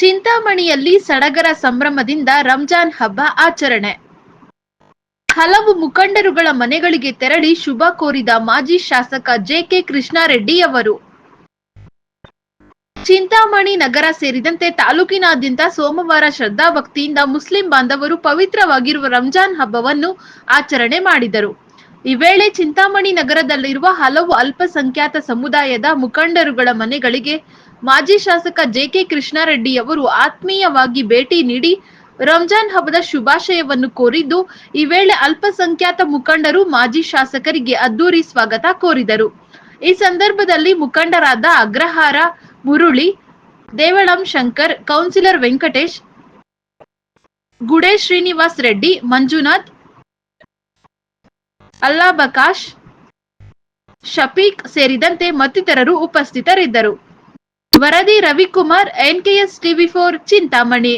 ಚಿಂತಾಮಣಿಯಲ್ಲಿ ಸಡಗರ ಸಂಭ್ರಮದಿಂದ ರಂಜಾನ್ ಹಬ್ಬ ಆಚರಣೆ. ಹಲವು ಮುಖಂಡರುಗಳ ಮನೆಗಳಿಗೆ ತೆರಳಿ ಶುಭ ಕೋರಿದ ಮಾಜಿ ಶಾಸಕ ಜೆಕೆ ಕೃಷ್ಣಾರೆಡ್ಡಿ ಅವರು. ಚಿಂತಾಮಣಿ ನಗರ ಸೇರಿದಂತೆ ತಾಲೂಕಿನಾದ್ಯಂತ ಸೋಮವಾರ ಶ್ರದ್ಧಾಭಕ್ತಿಯಿಂದ ಮುಸ್ಲಿಂ ಬಾಂಧವರು ಪವಿತ್ರವಾಗಿರುವ ರಂಜಾನ್ ಹಬ್ಬವನ್ನು ಆಚರಣೆ ಮಾಡಿದರು. ಈ ವೇಳೆ ಚಿಂತಾಮಣಿ ನಗರದಲ್ಲಿರುವ ಹಲವು ಅಲ್ಪಸಂಖ್ಯಾತ ಸಮುದಾಯದ ಮುಖಂಡರುಗಳ ಮನೆಗಳಿಗೆ ಮಾಜಿ ಶಾಸಕ ಜೆಕೆ ಕೃಷ್ಣಾರೆಡ್ಡಿ ಅವರು ಆತ್ಮೀಯವಾಗಿ ಭೇಟಿ ನೀಡಿ ರಂಜಾನ್ ಹಬ್ಬದ ಶುಭಾಶಯವನ್ನು ಕೋರಿದ್ದು, ಈ ವೇಳೆ ಅಲ್ಪಸಂಖ್ಯಾತ ಮುಖಂಡರು ಮಾಜಿ ಶಾಸಕರಿಗೆ ಅದ್ದೂರಿ ಸ್ವಾಗತ ಕೋರಿದರು. ಈ ಸಂದರ್ಭದಲ್ಲಿ ಮುಖಂಡರಾದ ಅಗ್ರಹಾರ ಮುರುಳಿ, ದೇವಳಂ ಶಂಕರ್, ಕೌನ್ಸಿಲರ್ ವೆಂಕಟೇಶ್ ಗುಡೆ ಶ್ರೀನಿವಾಸ್ ರೆಡ್ಡಿ, ಮಂಜುನಾಥ್ ಅಲ್ಲಾ ಬಕಾಶ್ ಶಫೀಕ್ ಸೇರಿದಂತೆ ಮತ್ತಿತರರು ಉಪಸ್ಥಿತರಿದ್ದರು. ವರದಿ Ravikumar NKS TV four Chintamani.